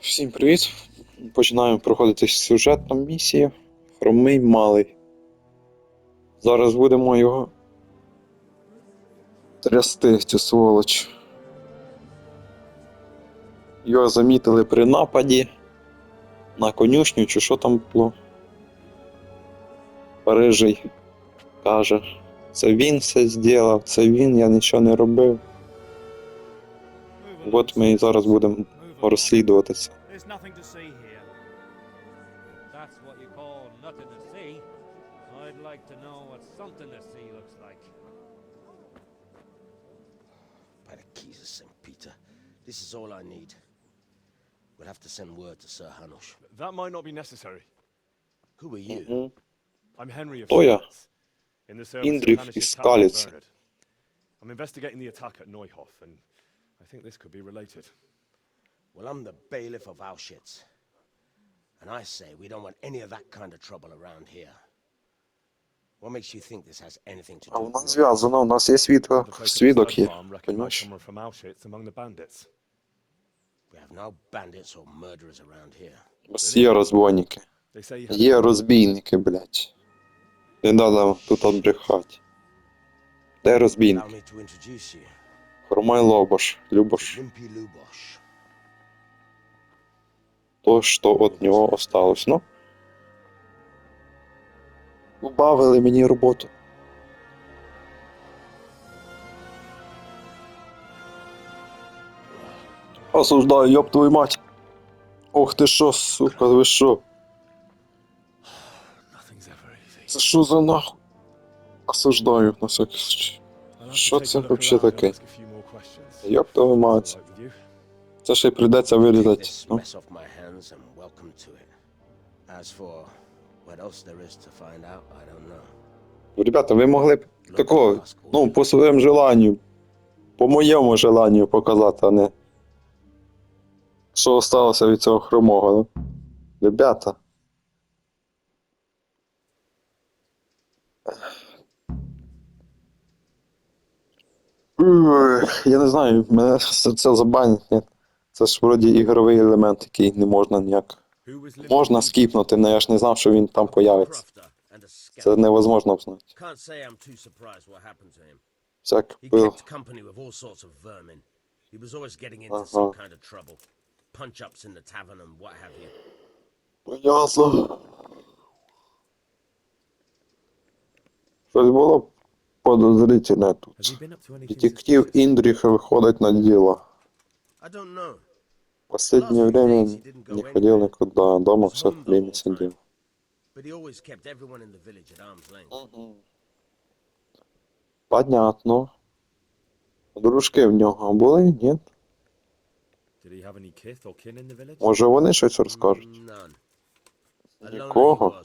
Всім привіт! Починаємо проходити сюжетну місію Хромий Малий. Зараз будемо його трясти, цю сволоч. Його замітили при нападі на конюшню, чи що там було. Парижий каже, це він все зробив, це він, я нічого не робив. От ми і зараз будемо розслідувати це. There's nothing to see here. That's what you call nothing to see. I'd like to know what something to see looks like. By the keys of St. Peter, this is all I need. We'll have to send word to Sir Hanush. That might not be necessary. Who are you? Мгм. I'm Henry of Oh, yeah. Skalitz, in the service Indrich of is Hanish's Skalitz. Bernard. I'm investigating the attack at Neuhof, and I think this could be related. Well, I'm the bailiff of Auschwitz. And I say we don't want any of that kind of trouble around here. What makes you think this has anything to А do у with нас Neuhof? зв'язано, у нас є the свідок є. farm someone from Auschwitz among the bandits. We have no bandits or murderers around here. У нас є розбойники. Є розбійники, блядь. Не треба тут отбрехати. Де Allow розбійники? me to introduce you. Хромай Лобош, Любош. Lubosh. То, що від нього осталось. Ну. Убавили мені роботу. Осуждаю, ёб твою мать. Ох ти що, сука, ви що? Це що за нахуй? Осуждаю на всякий случай. Що це and таке? Ёб твою мать. Це ще й прийдеться вирізати. Ну. Ребята, ви могли б такого, ну, по своєму желанню, по моєму желанню показати, а не що осталося від цього хромого. Ну. Ребята. Я не знаю, мене це це забанять, ні. Це ж вроді ігровий елемент, який не можна ніяк. Можна скіпнути, але я ж не знав, що він там появиться. Це невозможно знати. Can't say I'm too surprised what happened to him. Всяк vermin. He was always getting into Uh-huh. some kind of trouble. Punch ups in the tavern and what have you. Ясно. Щось було подозрительне тут. Детектив suspicious? Індріх виходить на діло. I don't know. Последнее время не ходил никуда, дома все время сидел. Понятно. Дружки в нього були? Ні? Може вони щось розкажуть? Нікого?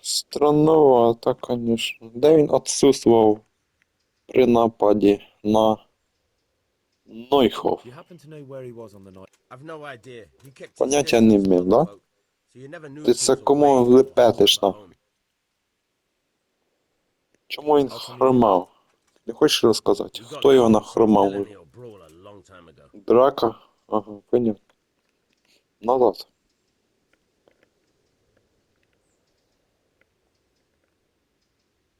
Странновато, конечно. Де він отсутствував при нападі на Нойхов? Поняття не from да? Ти це кому лепетиш home. Чому він хромав? Не хочеш розказати? Хто його нахромав? Драка? Ага, понятно. Назад.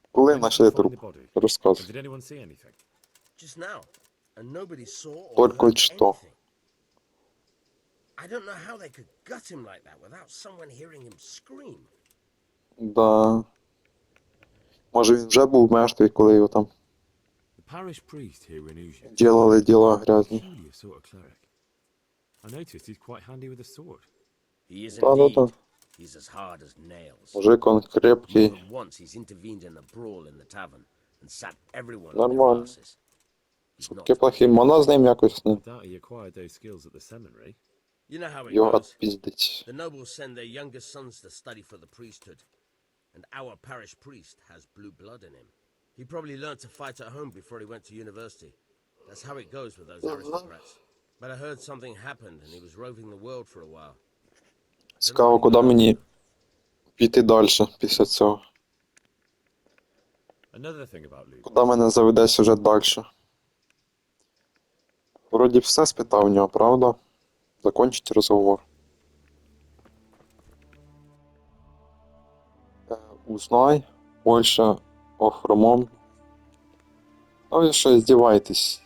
Коли When did знайшли you find труп? the body? Розказуй. Did anyone see anything? Just now. And nobody saw or Только что. I don't know how they could gut him like that without someone hearing him scream. Да. Може він вже був мертвий, коли його там ділали діла грязні. Sort of. I noticed he's quite handy with a sword. He is Да, да, indeed. да. He's as hard as nails. Мужик он More крепкий. than once he's intervened in a brawl in the tavern and sat everyone on their Нормально. asses. He's not Таке плохий. Можна з ним якось не I doubt he acquired those skills at the seminary. You know how it його goes. відпіздить. The nobles send their youngest sons to study for the priesthood, and our parish priest has blue blood in him. He probably learned to fight at home before he went to university. That's how it goes with those aristocrats. But I heard something happened, and he was roving the world for a while. Цікаво, куди мені піти далі після цього. Куди мене заведе сюжет далі? Вроді все спитав у нього, правда? Закончить розговор. Е, Узнай більше о хромом. А ви що здіваєтесь?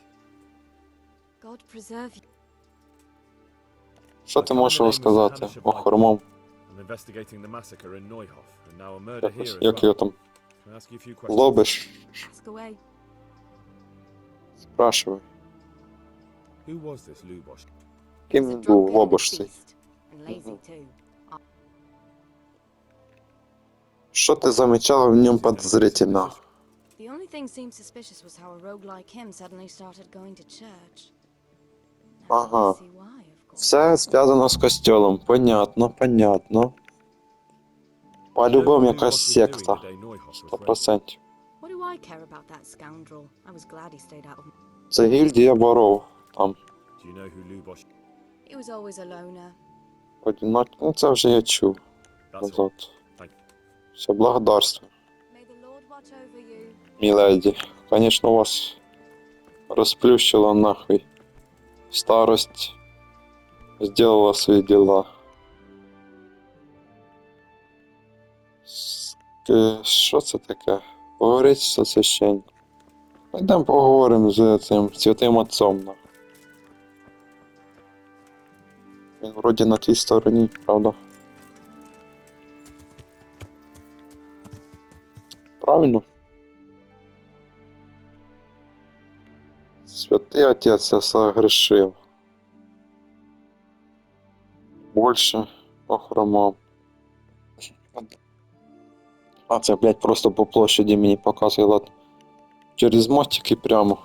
Neuhof, and now a murder here as Як його там лобиш? Спрашивай. Ким він був lazy too. Що ти замічала в ньому подозрительно? The only thing seemed suspicious was how a rogue like him suddenly started going to church. Now I see why. Все зв'язано з костюлом. Понятно, понятно. По-любому якась секта. Сто процентів. What do I care about that scoundrel? I was glad he stayed out of. Це гільдія воров. Там одинок. Ну це вже я чув назад. Все, благодарство, міледі. Конечно, вас розплющило нахуй. Старость сделала свої діла. Е, Що це таке? Поговорить з священником. Йдемо поговоримо з цим святим отцом. Він вроді на тій стороні, правда? Правильно? Святий отець я согрешив. Больше охромав. А це, блядь, просто по площаді мені показує, ладно. Через мостики прямо.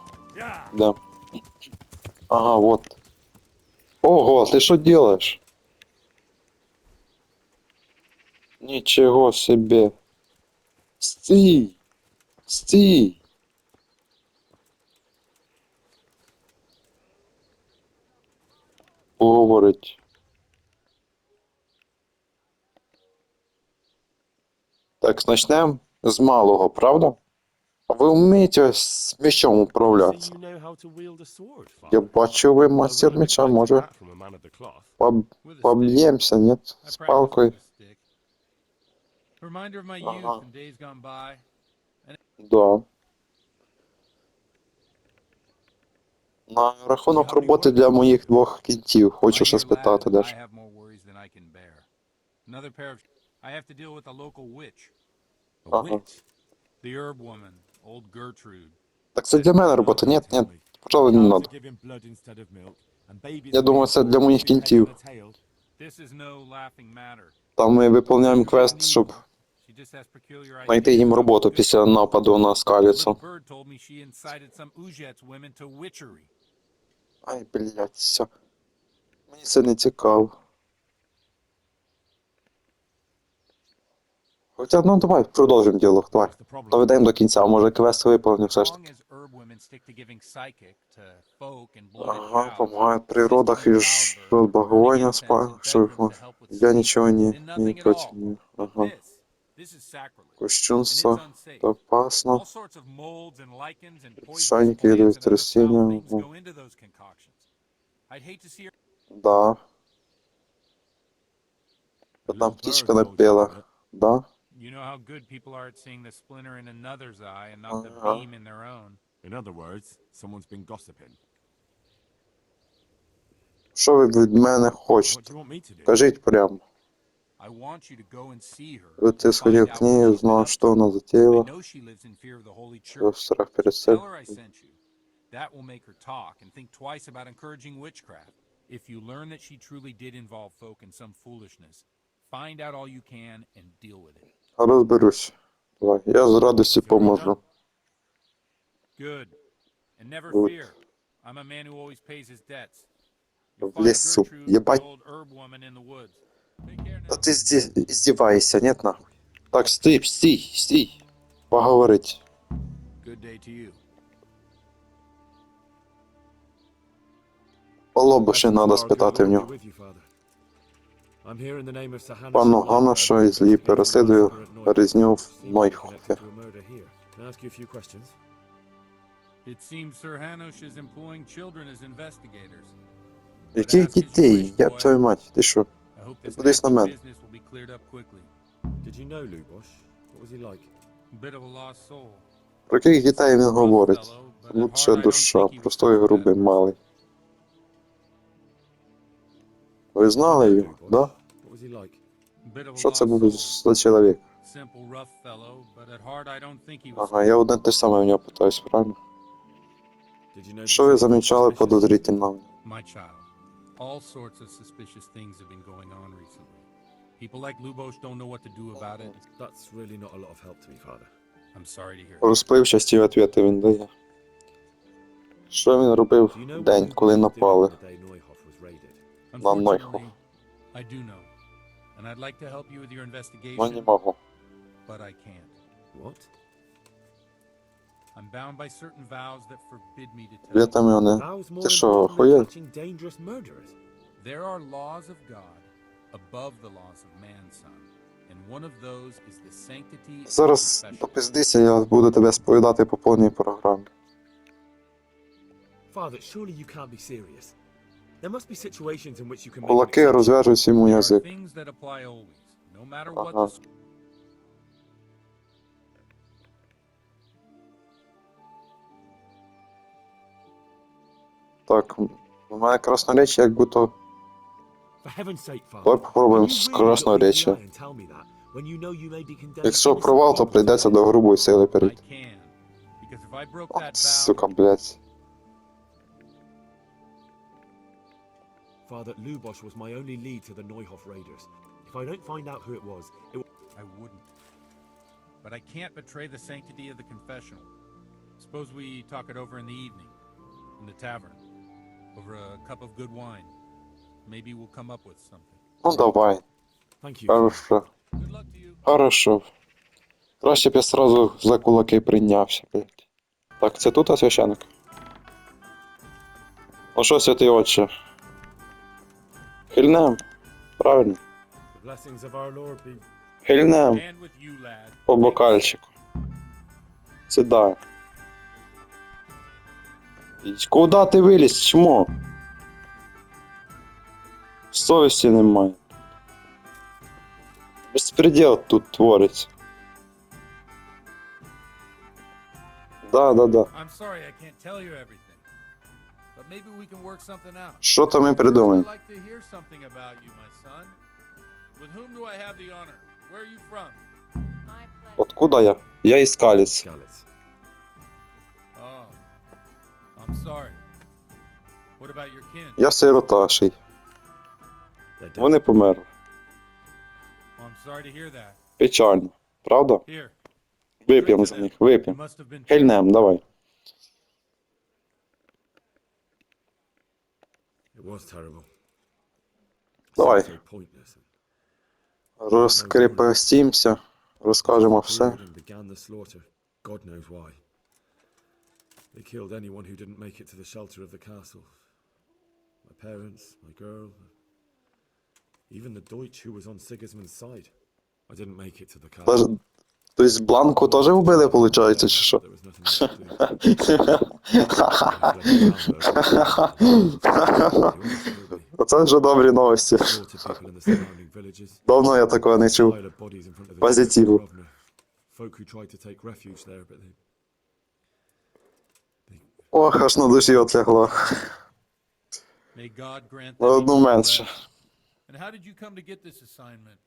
Да. Ага, вот. Ого, ты что делаешь? Ничего себе. Стій! Стій! Поговорить. Так, начнемо з малого, правда? А ви вмієте з мечом управлятися? Я бачу, ви мастер меча, може поб'ємося, ні? З палкою. By. Да. На рахунок роботи для моїх двох кінтів. Хочу ще спитати даже. I have to deal with a local witch. A Uh-huh. witch? The herb woman, old Gertrude. Так це для мене робота. Ні, ні, пожалуй, не надо. Я думаю, це для моїх matter. Там ми виповняємо квест, щоб знайти їм роботу після нападу на скаліцу. Ай, блядь, все. Мені це не цікаво. Хоча, ну давай, продовжимо діалог, давай. Доведемо до кінця, може квест виповнив все ж таки. Ага, помагає при родах і ж багування спа, що я нічого не не проти нього. Ага. Кощунство, опасно. Шайники to see her Да. Одна птичка напела. Да? You know how good people are at seeing the splinter in another's eye and not the Uh-huh. beam in their own. In other words, someone's been gossiping. Що ви від мене What хочете? do you want me to do? Кажіть прямо. I want you to go and see her. Ви ти and сходив find к out ней, what she's been узнал, up что to. она I затеяла. know she lives in fear of the Holy Що Church. страх перед Tell цим. her I sent you. That will make her talk and think twice about encouraging witchcraft. If you learn that she truly did involve folk in some foolishness, find out all you can and deal with it. Розберусь. Давай. Я з радістю поможу. Good. And never Good. fear. I'm a man who always pays his debts. В лесу. Ебать. ти зді... здіваєшся, нет нахуй. Так, стій, стій, стій. Поговорить. Good day to you. По лобу ще треба спитати в нього. Пану Гана, що із Лі переслідує резню в Нойхофі. Can I ask you a few questions? It seems Sir Hanush is employing children as investigators. Яких дітей? Я б твою мать, ти що? This Подивись на мене. Про яких дітей він говорить? don't душа, like грубий малий. Ви знали його, да? Що це був за чоловік? Ага, я одне те саме в нього питаюсь, правильно? Did you know? Що ви замічали подозрительного? All sorts of suspicious things have been going on recently. People like Lubosh don't know what to do about it. That's really not a lot of help to me, father. I'm sorry to hear. Розпливчасті відповіді він дає. Що він робив день, коли напали? На Нойху. I do know. And I'd like to help you with your Ну, не investigation, but I can't. What? I'm bound by certain vows that forbid me to tell. Мене. Vows more Ти що, important than охуєв? catching dangerous murderers. There are laws of God above the laws of man, son. And one of those is the sanctity of Зараз confession. попиздися, я буду тебе сповідати по повній програмі. Father, surely you can't be serious. Кулаки розв'яжуть йому язик. things that apply always, no matter what Ага. Так, у мене красноречі, як будто. Давай попробуємо з condemned якщо провал, то прийдеться до грубої сили перейти. can. Because Father, Lubosh was my only lead to the Neuhoff raiders. If I don't find out who it was, it will... I wouldn't. But I can't betray the sanctity of the confessional. Suppose we talk it over in the evening, in the tavern, over a cup of good wine. Maybe we'll come up with something. Ну давай, Thank you. хорошо. Good luck to you. Хорошо. Краще б я сразу за кулаки прийнявся, блядь. Так, це тут а, священик? Ну що, святий отче? With you, lad. по бокальчику. Сідай. Куда ти виліз, чмо? Совісті немає. Безпреділ тут твориться. Да, да, да. I'm sorry I can't tell you everything. Що то ми придумаємо? I'd like to hear something about you, my son. With whom do I have the honor? Where are you from? My pleasure. Откуда я? Я. Oh, your kin? Я сироташий. Вони померли. Oh. Печально. Правда? Вип'ємо за них, you вип'ємо. Хильнем, давай. It was terrible. Давай. So pointless. Розкрепостімся, розкажемо все. Cleared and began the slaughter. God knows why. They killed anyone who didn't make it to the shelter of the castle. My parents, my girl, even the Deutsch who was on Sigismund's side. I didn't make it to the castle. Даже- Тобто Бланку теж вбили, виходить, чи що? Оце вже добрі новості. Давно я такого не чув. Позитиву. Ох, аж на душі grant На одну менше. And how did you come to get this assignment?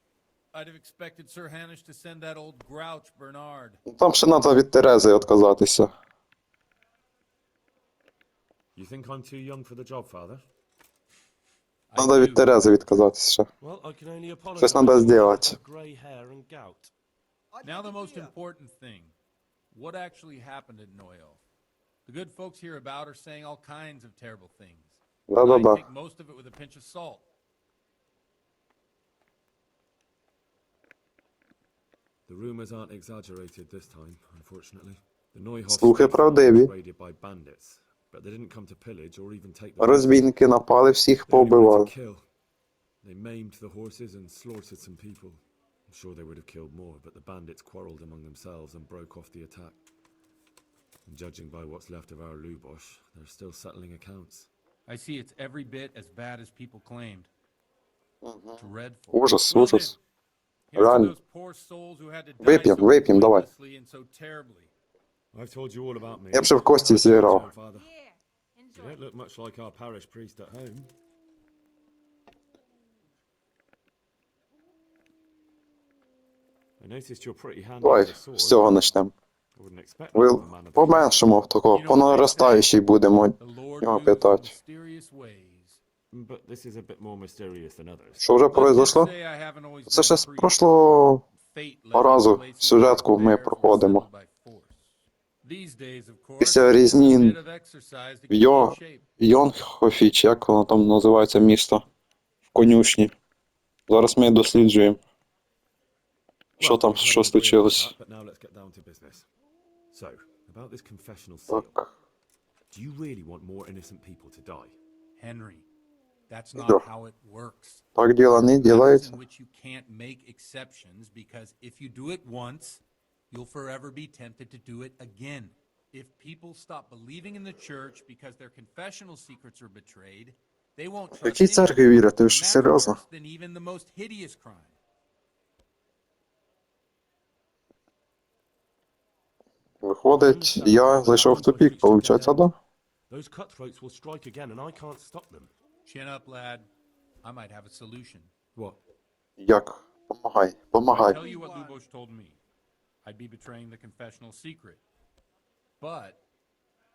I'd have expected Sir Hanish to send that old grouch Bernard. Ну, Там ще треба від Терези відказатися. You think I'm too young for the job, father? I Треба від do. Терези відказатися ще. Well, I can only apologize. Щось треба зробити. for Grey hair and gout. Now the most important thing. What actually happened at Noyo? The good folks here about are saying all kinds of terrible things. I Да-да-да. take most of it with a pinch of salt. The rumors aren't exaggerated this time, unfortunately. The Neuhoff Слухи state правдиві. was raided by bandits, but they didn't come to pillage or even take the Розбійники напали, всіх They only wanted повбивали. to kill. They maimed the horses and slaughtered some people. I'm sure they would have killed more, but the bandits quarreled among themselves and broke off the attack. And judging by what's left of our Lubosh, they're still settling accounts. I see it's every bit as bad as people claimed. Dreadful. Ужас, Well ужас. Реально. Вип'єм, вип'єм, давай. Я б ще в кості зіграв. Давай з цього expect Ви по-меншому такого, по наростаючій будемо in питати. Що вже произошло? Це ще a з прошлого разу сюжетку ми проходимо. Після різні Йо- in shape. Йонхофі, чи як воно там називається місто? В конюшні. Зараз ми досліджуємо. Що там, що случилось? Так. Do you really want more innocent people to die? Henry, that's Да. not how it works. Так діло не Matters ділається. in which you can't make exceptions because if you do it once, you'll forever be tempted to do it again. If people stop believing in the church because their confessional secrets are betrayed, they won't trust якій церкві anyone. вірите? Ви And що, that's серйозно? worse than even the most hideous crime. Виходить, я зайшов в тупік, виходить, да? Those cutthroats will strike again, and I can't stop them. Chin up, lad. I might have a solution. What? Як? Помагай, I помагай. tell you what Lubosh told me. I'd be betraying the confessional secret. But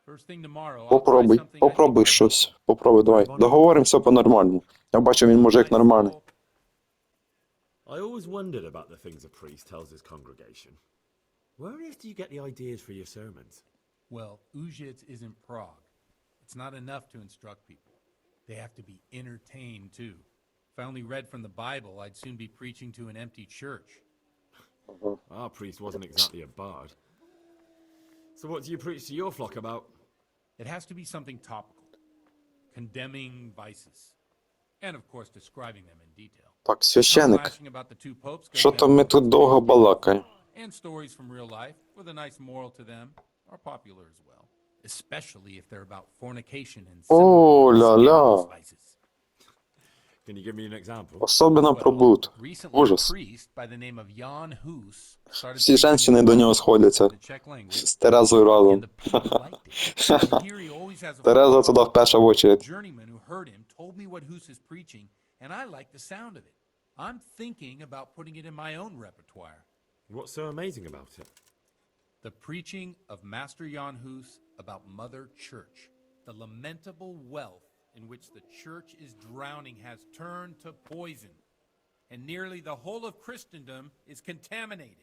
first thing tomorrow, I'll try Попробуй, something I попробуй think might щось. Попробуй, давай. Договоримося по-нормальному. Я бачу, він мужик нормальний. I always wondered about the things a priest tells his congregation. Where on earth do you get the ideas for your sermons? Well, Ujits isn't Prague. It's not enough to instruct people. They have to be entertained too. If I only read from the Bible, I'd soon be preaching to an empty church. Our priest wasn't exactly a bard. So what do you preach to your flock about? It has to be something topical, condemning vices, and of course describing them in detail. Так, Not священик, lashing about the two popes що goes то down ми well. тут довго балакаємо? and stories from real life with a nice moral to them are popular as well, Especially if they're about fornication and Oh, la la. Can you give me an example? Особливо про блуд. Recently, a Ужас. priest by the name of Jan Hus started Всі женщини до нього the сходяться. Czech language, З Терезою and разом. the people liked it. And here he always has a Тереза туди в перша очередь. journeyman who heard him told me what Hus is preaching, and I like the sound of it. I'm thinking about putting it in my own repertoire. What's so amazing about it? The preaching of Master Jan Hus about Mother Church. The lamentable wealth in which the church is drowning has turned to poison, and nearly the whole of Christendom is contaminated.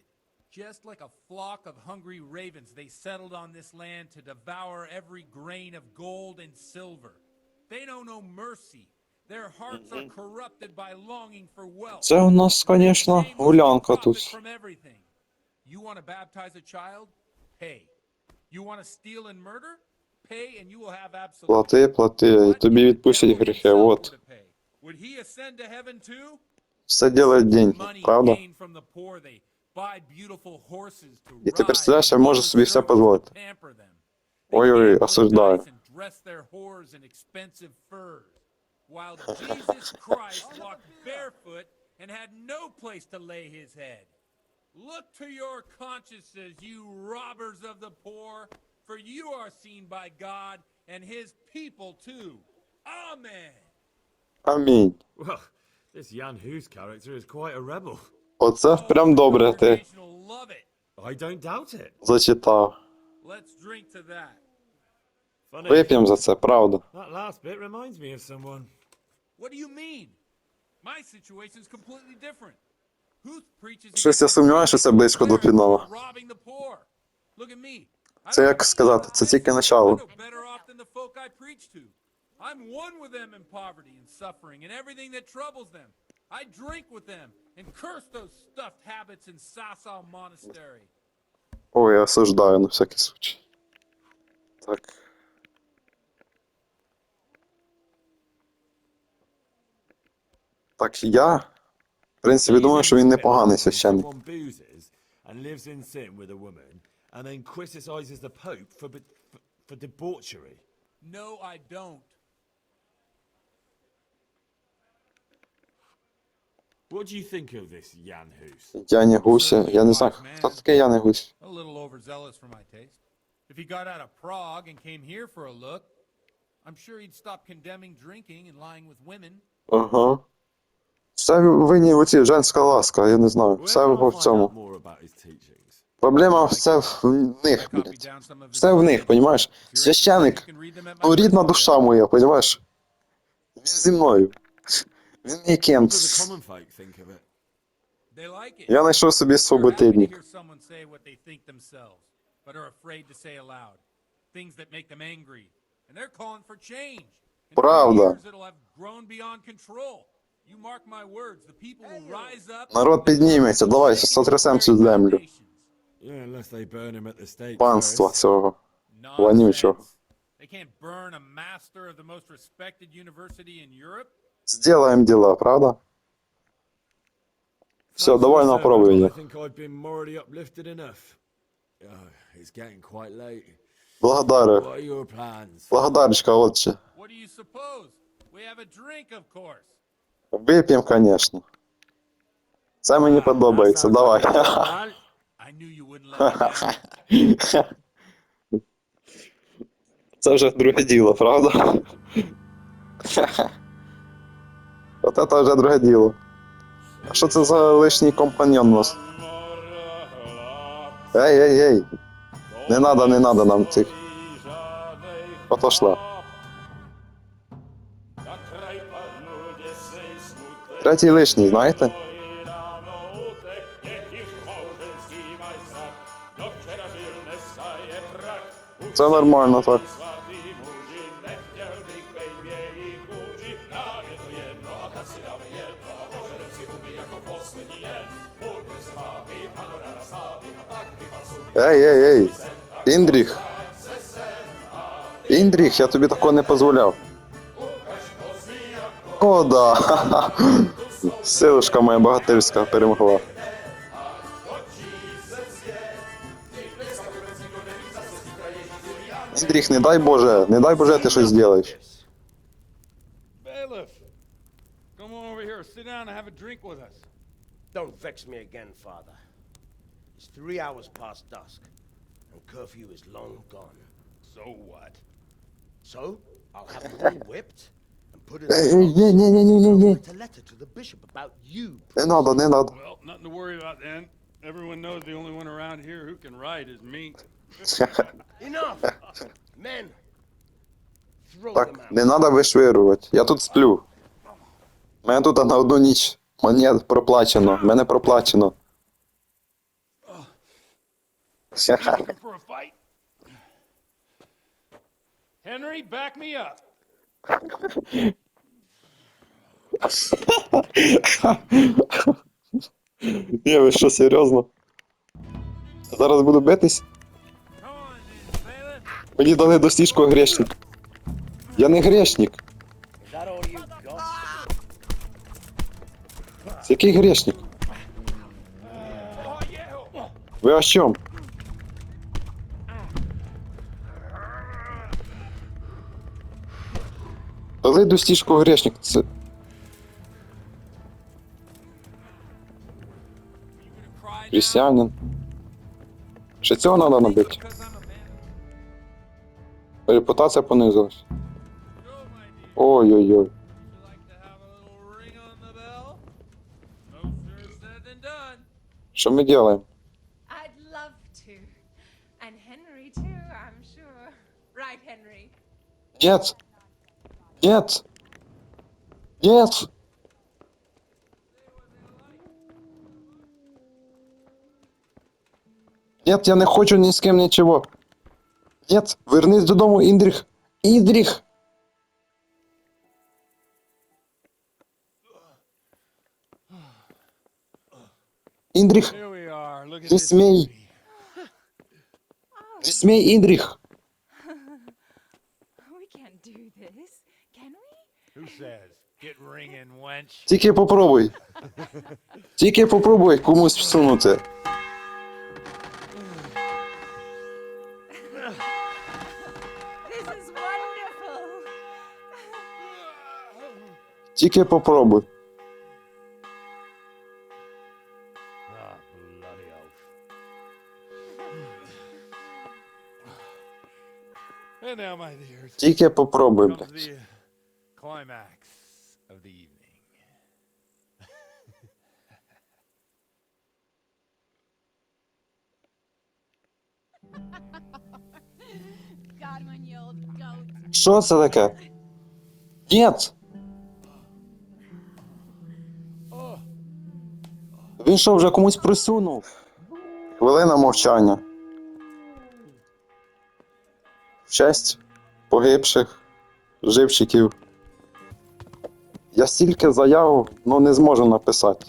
Just like a flock of hungry ravens, they settled on this land to devour every grain of gold and silver. They know no mercy. Their hearts are corrupted by longing for wealth. Це у нас, звісно, гулянка тут. From everything. You want to baptize a child? Pay. Плати, плати, і тобі відпустять гріхи. От. Все ділить деньги, правда? І ти представляєш, я можу собі все дозволити. Ой-ой, осуждаю. while Jesus Christ walked barefoot and had no place to lay his head. Look to your consciences, you robbers of the poor, for you are seen by God and his people too. Amen. Амінь. Well, this Jan Hus character is quite a rebel. Оце прям добре ти Congregation will love it. I don't doubt it. зачитав. Let's drink to that. Funny. Вип'ємо за це, правда. That last bit reminds me of someone. What do you mean? My situation is completely different. Щось я сумніваюся, що це близько до фіналу. Це як сказати, це тільки начало. I'm one with them in poverty and suffering and everything that troubles them. I drink with them and curse those stuffed habits in Sasau Monastery. Ой, я осуждаю на всякий случай. Так. Так, я, принципі, думаю, що він непоганий священник. No, I don't. What do you think of this Jan Hus? Яні Гусі. Я не знаю, хто такий Яні Гусь. A little overzealous for my taste. If he got out of Prague and came here for a look, I'm sure he'd stop condemning drinking and lying with women. Ага. Все винні в цій женська ласка, я не знаю. Все в цьому. Проблема все в них, блядь. Все в них, понімаєш? Священик, my ну рідна душа моя, понімаєш? Він зі мною. Він like it. Я знайшов собі свободильник. Правда. Few years, it'll have grown beyond control. You mark my words, the people will rise up. Народ підніметься, давай сотрясем цю землю. First. цього. Вонючого. Сделаем дела, правда? Все, давай на. Oh, late. Благодарю. Благодарочка, отче. What do you suppose? We have a drink, of course. Вип'ємо, звісно. Це мені подобається, давай. Це вже друге діло, правда? От це вже друге діло. А що це за лишній компаньон у нас? Ей, ей, ей. Не надо, не надо нам цих. Отошла. Третій лишній, знаєте? Це нормально так. Ей, ей, ей. Індріх. Індріх, я тобі такого не дозволяв. О, да. Силушка моя богатирська перемогла. Індріх, не дай Боже, не дай Боже, ти щось зробиш. Bailiff, come on over here, sit down and have a drink with us. Don't vex me again, Father. It's three hours past dusk, and curfew is long gone. So what? So, I'll have them all whipped ні, ні, ні, ні, ні, ні. Не надо, не надо. Well, nothing to worry about then. Everyone knows the only one around here who can write is me. Enough! Men! Throw them Так, out. не треба вишвирювати. Я тут сплю. Мене тут на одну ніч. Мені проплачено. Мене проплачено. Looking for a fight? Henry, back me up. Ні, ви що, серйозно? Зараз буду битись? Мені дали достіжку грешник. Я не грешник. Який грешник? Ви о чому? Дали достіжку грешник. Це... Християнин. Ще цього треба набити. Репутація понизилась. Ой-ой-ой. Що ми Henry? Нет. Нет. Нет. Нет, я не хочу ні з ким нічого. Нет, вернись додому, Індріх. Індріх. Індріх. Не смій. Не смій, Індріх. Тільки попробуй. Тільки попробуй комусь всунути. Тільки попробуй. Тільки попробуй, блядь climax of the evening. Що це таке? Нет! Він що, вже комусь присунув? Хвилина мовчання. В честь погибших живчиків. Я стільки заяв, ну не зможу написати.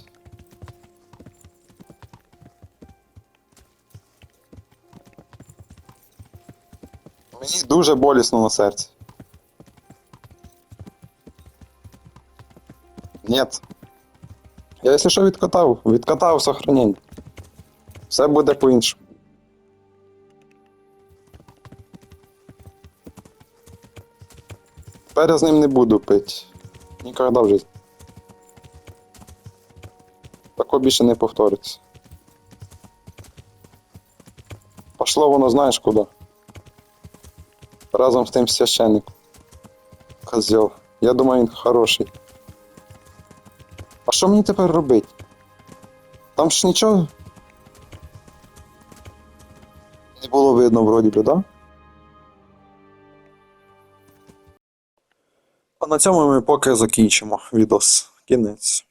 Мені дуже болісно на серці. Нет. Я, якщо що, відкатав. Відкатав сохранення. Все буде по-іншому. Тепер я з ним не буду пити. Ніколи в житті. Тако більше не повториться. Пошло воно знаєш куди. Разом з тим священником. Козел. Я думаю, він хороший. А що мені тепер робити? Там ж нічого. Не було видно вроді би, да? На цьому ми поки закінчимо відос. Кінець.